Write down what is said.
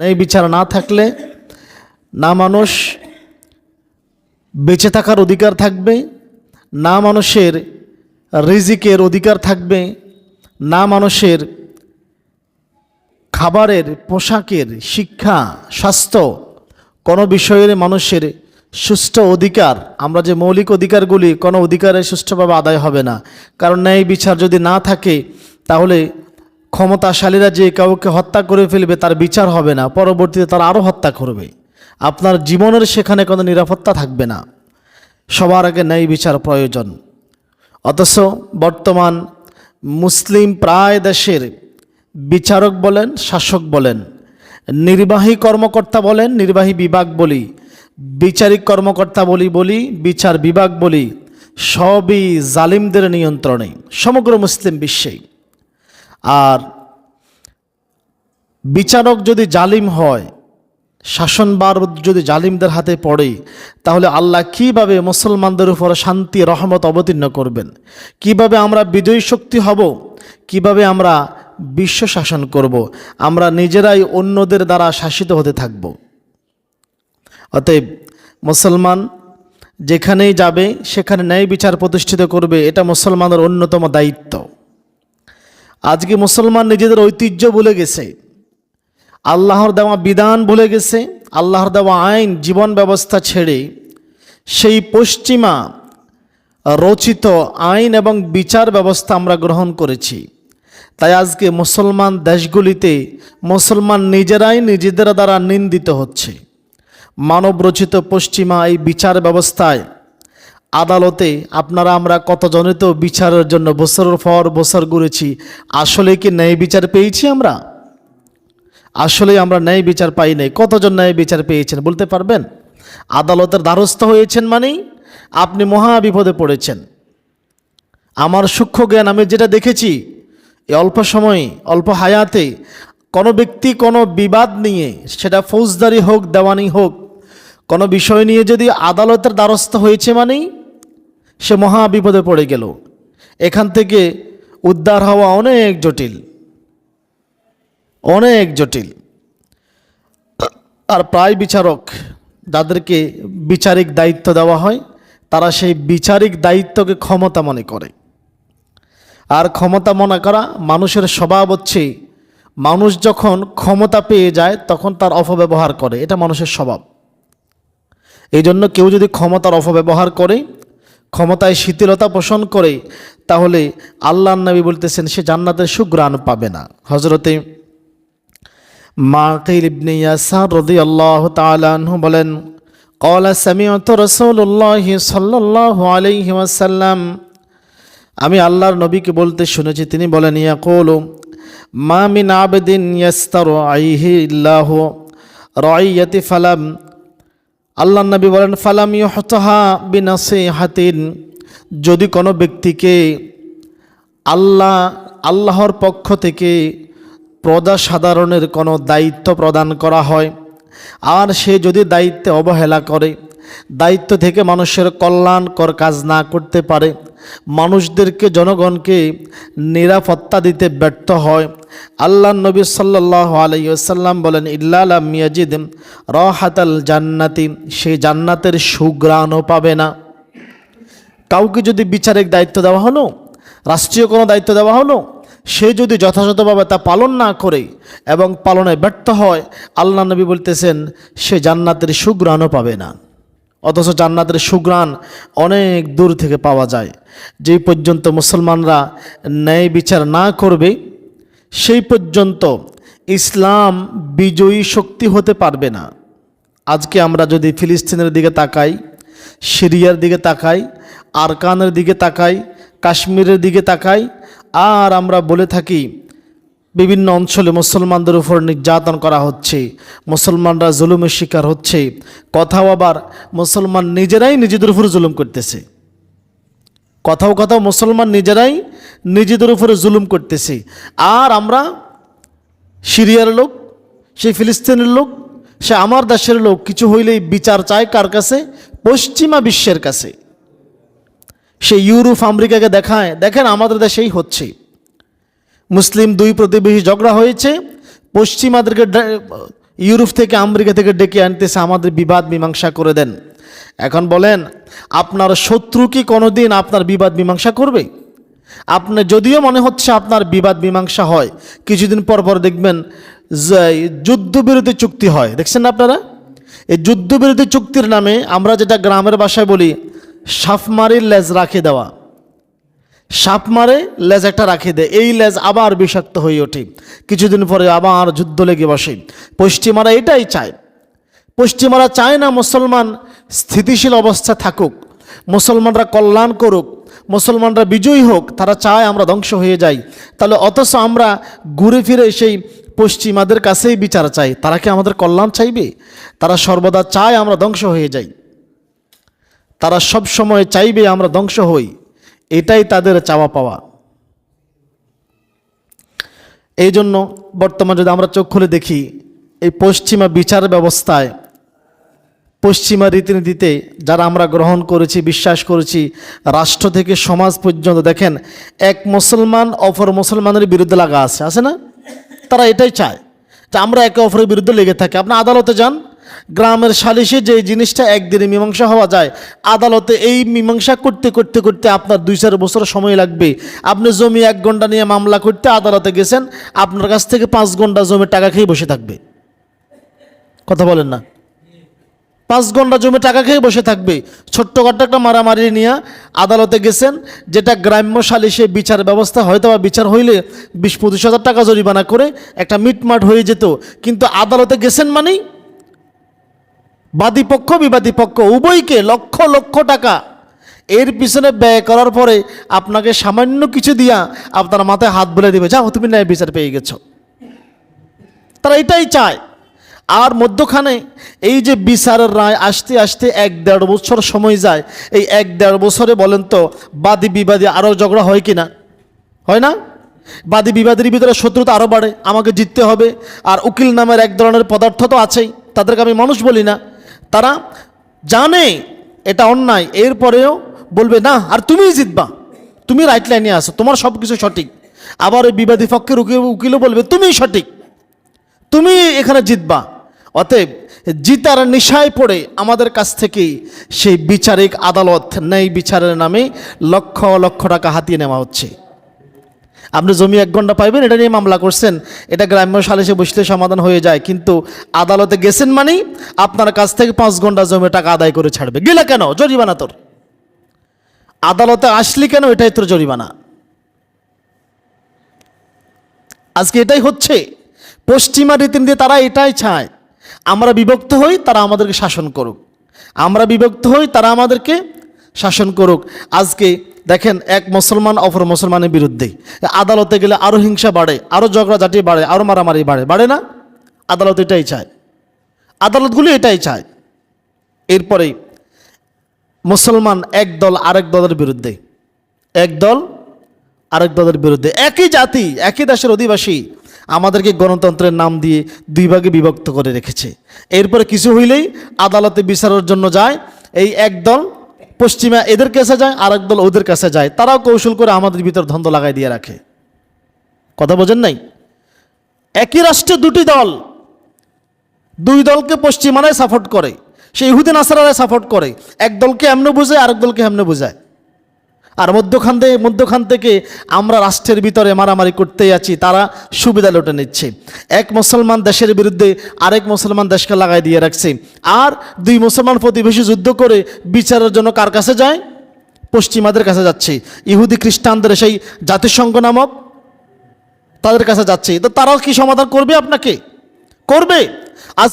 এই বিচার না থাকলে না মানুষ বেঁচে থাকার অধিকার থাকবে, না মানুষের রিজিকের অধিকার থাকবে, না মানুষের খাবারের, পোশাকের, শিক্ষা, স্বাস্থ্য, কোনো বিষয়ের মানুষের সুষ্ঠু অধিকার, আমরা যে মৌলিক অধিকারগুলি কোনো অধিকারে সুষ্ঠুভাবে আদায় হবে না। কারণ ন্যায় বিচার যদি না থাকে, তাহলে ক্ষমতাশালীরা যে কাউকে হত্যা করে ফেলবে তার বিচার হবে না, পরবর্তীতে তারা আরও হত্যা করবে। আপনার জীবনের সেখানে কোনো নিরাপত্তা থাকবে না। সবার আগে ন্যায় বিচার প্রয়োজন। অথচ বর্তমান মুসলিম প্রায় দেশের বিচারক বলেন, শাসক বলেন, নির্বাহী কর্মকর্তা বলেন, নির্বাহী বিভাগ বলি, বিচারিক কর্মকর্তা বলি বলি, বিচার বিভাগ বলি, সবই জালিমদের নিয়ন্ত্রণে, সমগ্র মুসলিম বিশ্বেই। আর বিচারক যদি জালিম হয় শাসনবার যদি জালিমদের হাতে পড়ে, তাহলে আল্লাহ কীভাবে মুসলমানদের উপর শান্তি, রহমত অবতীর্ণ করবেন? কীভাবে আমরা বিজয়ী শক্তি হব? কীভাবে আমরা বিশ্ব শাসন করব? আমরা নিজেরাই অন্যদের দ্বারা শাসিত হতে থাকব। অতএব মুসলমান যেখানেই যাবে, সেখানে ন্যায় বিচার প্রতিষ্ঠিত করবে, এটা মুসলমানের অন্যতম দায়িত্ব। আজকে মুসলমান নিজেদের ঐতিহ্য ভুলে গেছে। আল্লাহর দেওয়া বিধান ভুলে গেছে, আল্লাহর দেওয়া আইন, জীবন ব্যবস্থা ছেড়ে সেই পশ্চিমা রচিত আইন এবং বিচার ব্যবস্থা আমরা গ্রহণ করেছি। তাই আজকে মুসলমান দেশগুলিতে মুসলমান নিজেরাই নিজেদের দ্বারা নিন্দিত হচ্ছে। মানবরচিত পশ্চিমা এই বিচার ব্যবস্থায় আদালতে আপনারা আমরা কতজনে তো বিচারের জন্য বছরের পর বছর ঘুরেছি, আসলে কি ন্যায় বিচার পেয়েছি আমরা? আসলে আমরা ন্যায় বিচার পাই নাই। কতজন ন্যায় বিচার পেয়েছেন বলতে পারবেন? আদালতের দ্বারস্থ হয়েছেন মানেই আপনি মহা বিপদে পড়েছেন। আমার সূক্ষ্ম জ্ঞান আমি যেটা দেখেছি, এই অল্প সময়ে, অল্প হায়াতে কোনো ব্যক্তি কোনো বিবাদ নিয়ে, সেটা ফৌজদারি হোক, দেওয়ানি হোক, কোনো বিষয় নিয়ে যদি আদালতের দ্বারস্থ হয়েছে মানেই সে মহা বিপদে পড়ে গেল। এখান থেকে উদ্ধার হওয়া অনেক জটিল অনেক জটিল। আর প্রায় বিচারক যাদেরকে বিচারিক দায়িত্ব দেওয়া হয়, তারা সেই বিচারিক দায়িত্বকে ক্ষমতা মনে করে। আর ক্ষমতা মনে করা মানুষের স্বভাব হচ্ছে, মানুষ যখন ক্ষমতা পেয়ে যায়, তখন তার অপব্যবহার করে। এটা মানুষের স্বভাব। এই জন্য কেউ যদি ক্ষমতার অপব্যবহার করে ক্ষমতায় শিথিলতা পোষণ করে, তাহলে আল্লাহ নবী বলতেছেন, সে জান্নাতের সুগ্রাণ পাবে না। হজরতে আল্লাহ বলেন আমি আল্লাহর নবীকে বলতে শুনেছি, তিনি বলেন, ইয়াকুল, মা মিন আবেদিন ইয়াস্তার আইহি ইল্লাহ রাইয়াতি ফালাম আল্লাহ নবী বলেন, ফালাম ইহতাহা বিনাসিহাতিন। যদি কোনো ব্যক্তিকে আল্লাহ, আল্লাহর পক্ষ থেকে প্রজা সাধারণের কোনো দায়িত্ব প্রদান করা হয়, আর সে যদি দায়িত্বে অবহেলা করে, দায়িত্ব থেকে মানুষের কল্যাণকর কাজ না করতে পারে, মানুষদেরকে, জনগণকে নিরাপত্তা দিতে ব্যর্থ হয় আল্লাহ নবী সাল্লাহ আলাইসাল্লাম বলেন ইল্লাল মিয়াজিদ রহাতাল জান্নাতি সে জান্নাতের সুগ্রাণও পাবে না। কাউকে যদি বিচারিক দায়িত্ব দেওয়া হলো, রাষ্ট্রীয় কোনো দায়িত্ব দেওয়া হলো, সে যদি যথাযথভাবে তা পালন না করে এবং পালনে ব্যর্থ হয়, আল্লাহ নবী বলতেছেন, সে জান্নাতের সুগ্রাণও পাবে না। অথচ জান্নাতের সুগ্রাণ অনেক দূর থেকে পাওয়া যায়। যেই পর্যন্ত মুসলমানরা ন্যায় বিচার না করবে সেই পর্যন্ত ইসলাম বিজয়ী শক্তি হতে পারবে না। আজকে আমরা যদি ফিলিস্তিনের দিকে তাকাই, সিরিয়ার দিকে তাকাই, আরকানের দিকে তাকাই, কাশ্মীরের দিকে তাকাই, আর আমরা বলে থাকি, বিভিন্ন অঞ্চলে মুসলমানদের উপর নির্যাতন করা হচ্ছে, মুসলমানরা জুলুমের শিকার হচ্ছে, কথাও আবার মুসলমান নিজেরাই নিজেদের উপর জুলুম করতেছে। কথাও কথাও মুসলমান নিজেরাই নিজেদের উপরে জুলুম করতেছে। আর আমরা সিরিয়ার লোক, সেই ফিলিস্তিনের লোক, সে আমার দেশের লোক, কিছু হইলেই বিচার চায় কার কাছে? পশ্চিমা বিশ্বের কাছে। সে ইউরোপ, আমেরিকাকে দেখায়, দেখেন আমাদের দেশেই হচ্ছে। মুসলিম দুই প্রতিবেশী ঝগড়া হয়েছে, পশ্চিমাদেরকে ইউরোপ থেকে আমেরিকা থেকে ডেকে আনতেছে, আমাদের বিবাদ, মীমাংসা করে দেন। এখন বলেন, আপনার শত্রু কি কোনোদিন আপনার বিবাদ মীমাংসা করবে? আপনার যদিও মনে হচ্ছে আপনার বিবাদ মীমাংসা হয়, কিছুদিন পর পর দেখবেন যে যুদ্ধবিরতি চুক্তি হয়। দেখছেন না আপনারা? এই যুদ্ধবিরতি চুক্তির নামে আমরা যেটা গ্রামের ভাষায় বলি সাফমারির লেজ রাখে দেওয়া। সাপ মারে লেজ একটা রাখে দেয়, এই লেজ আবার বিষাক্ত হয়ে ওঠে। কিছুদিন পরে আবার যুদ্ধ লেগে বসে। পশ্চিমারা এটাই চায়। পশ্চিমারা চায় না মুসলমান স্থিতিশীল অবস্থা থাকুক, মুসলমানরা কল্যাণ করুক, মুসলমানরা বিজয়ী হোক, তারা চায় আমরা ধ্বংস হয়ে যাই। তাহলে অথচ আমরা ঘুরে ফিরে সেই পশ্চিমাদের কাছেই বিচার চাই। তারা কি আমাদের কল্যাণ চাইবে? তারা সর্বদা চায় আমরা ধ্বংস হয়ে যাই। তারা সব সময় চাইবে আমরা ধ্বংস হই। এটাই তাদের চাওয়া পাওয়া। এই জন্য বর্তমান যদি আমরা চোখ খুলে দেখি, এই পশ্চিমা বিচার ব্যবস্থায় পশ্চিমা রীতিনীতিতে যারা আমরা গ্রহণ করেছি, বিশ্বাস করেছি, রাষ্ট্র থেকে সমাজ পর্যন্ত, দেখেন, এক মুসলমান অপর মুসলমানের বিরুদ্ধে লাগা আছে আছে না? তারা এটাই চায় যে আমরা একে অপরের বিরুদ্ধে লেগে থাকি। আপনি আদালতে যান, গ্রামের সালিশে যে জিনিসটা একদিনে মীমাংসা হওয়া যায়, আদালতে এই মীমাংসা করতে করতে করতে আপনার দুই চার বছর সময় লাগবে। আপনি জমি এক ঘণ্টা নিয়ে মামলা করতে আদালতে গেছেন, আপনার কাছ থেকে পাঁচ ঘণ্টা জমির টাকা খেয়ে বসে থাকবে। কথা বলেন না। পাঁচ ঘণ্টা জমি টাকা খেয়ে বসে থাকবে। ছোট্টখাট্ট একটা মারামারি নিয়ে আদালতে গেছেন, যেটা গ্রাম্য সালিশে বিচার ব্যবস্থা, হয়তো বা বিচার হইলে বিশ পঁচিশ হাজার টাকা জরিমানা করে একটা মিটমাট হয়ে যেত। কিন্তু আদালতে গেছেন মানেই বাদী পক্ষ, বিবাদী পক্ষ, উভয়কে লক্ষ লক্ষ টাকা। এর পিছনে ব্যয় করার পরে আপনাকে সামান্য কিছু দিয়া আপনার মাথায় হাত বলে দিবে, যাও তুমি ন্যায় বিচার পেয়ে গেছো। তারা এটাই চায়। আর মধ্যখানে এই যে বিচারের রায় আসতে আসতে এক দেড় বছর সময় যায়, এই এক দেড় বছরে বলেন তো, বাদী বিবাদী আরও ঝগড়া হয় কি না হয় না? বাদী বিবাদের ভিতরে শত্রুতা আরও বাড়ে, আমাকে জিততে হবে, আর উকিল নামের এক ধরনের পদার্থ তো আছেই, তাদেরকে আমি মানুষ বলি না। তারা জানে এটা অন্যায়, এরপরেও বলবে, না, আর তুমিই জিতবা, তুমি রাইট লাইনে আসো তোমার সব কিছু সঠিক। আবার ওই বিবাদী পক্ষের উকিল উকিলও বলবে, তুমিই সঠিক তুমি এখানে জিতবা। অতএব জিতার নিশায় পড়ে আমাদের কাছ থেকে সেই বিচারিক আদালত, ন্যায় বিচারের নামে লক্ষ লক্ষ টাকা হাতিয়ে নেওয়া হচ্ছে। আপনি জমি এক ঘণ্টা পাইবেন, এটা নিয়ে মামলা করছেন, এটা গ্রাম্য সালিসে বসলে সমাধান হয়ে যায়, কিন্তু আদালতে গেছেন মানেই আপনার কাছ থেকে পাঁচ ঘণ্টা জমি টাকা আদায় করে ছাড়বে। গেলে কেন? জরিমানা তোর। আদালতে আসলি কেন? এটাই তোর জরিমানা। আজকে এটাই হচ্ছে। পশ্চিমা রীতিনীতি তারা এটাই চায় আমরা বিভক্ত হই, তারা আমাদেরকে শাসন করুক। আমরা বিভক্ত হই, তারা আমাদেরকে শাসন করুক। আজকে দেখেন, এক মুসলমান অপর মুসলমানের বিরুদ্ধে। আদালতে গেলে আরও হিংসা বাড়ে আরও ঝগড়াঝাটি বাড়ে আরও মারামারি বাড়ে। বাড়ে না? আদালত এটাই চায়। আদালতগুলি এটাই চায়। এরপরে মুসলমান এক দল আরেক দলের বিরুদ্ধে। এক দল আরেক দলের বিরুদ্ধে। একই জাতি, একই দেশের অধিবাসী। আমাদেরকে গণতন্ত্রের নাম দিয়ে দুই ভাগে বিভক্ত করে রেখেছে। এরপরে কিছু হইলেই আদালতে বিচারের জন্য যায়, এই এক দল পশ্চিমা এদের কাছে যায় আর দল ওদের কাছে যায়। তারাও কৌশল করে আমাদের ভিতর দ্বন্দ্ব লাগাই দিয়ে রাখে। কথা বোঝেন নাই? একই রাষ্ট্রে দুটি দল, দুই দলকে পশ্চিমারাই সাপোর্ট করে, সে ইহুদিন আসারারাই সাপোর্ট করে। এক দলকে এমনে বোঝায়, আরেক দলকে এমনে বোঝায়। আর মধ্যখান থেকে মধ্যখান থেকে আমরা রাষ্ট্রের ভিতরে মারামারি করতেই আছি, তারা সুবিধা লুটে নিচ্ছে। এক মুসলমান দেশের বিরুদ্ধে আরেক মুসলমান দেশকে লাগাই দিয়ে রাখছে। আর দুই মুসলমান প্রতিবেশী যুদ্ধ করে বিচারের জন্য কার কাছে যায়? পশ্চিমাদের কাছে যাচ্ছে। ইহুদি খ্রিস্টানদের সেই জাতিসংঘ নামক তাদের কাছে যাচ্ছে। তো তারাও কি সমাধান করবে আপনাকে? করবে। আজ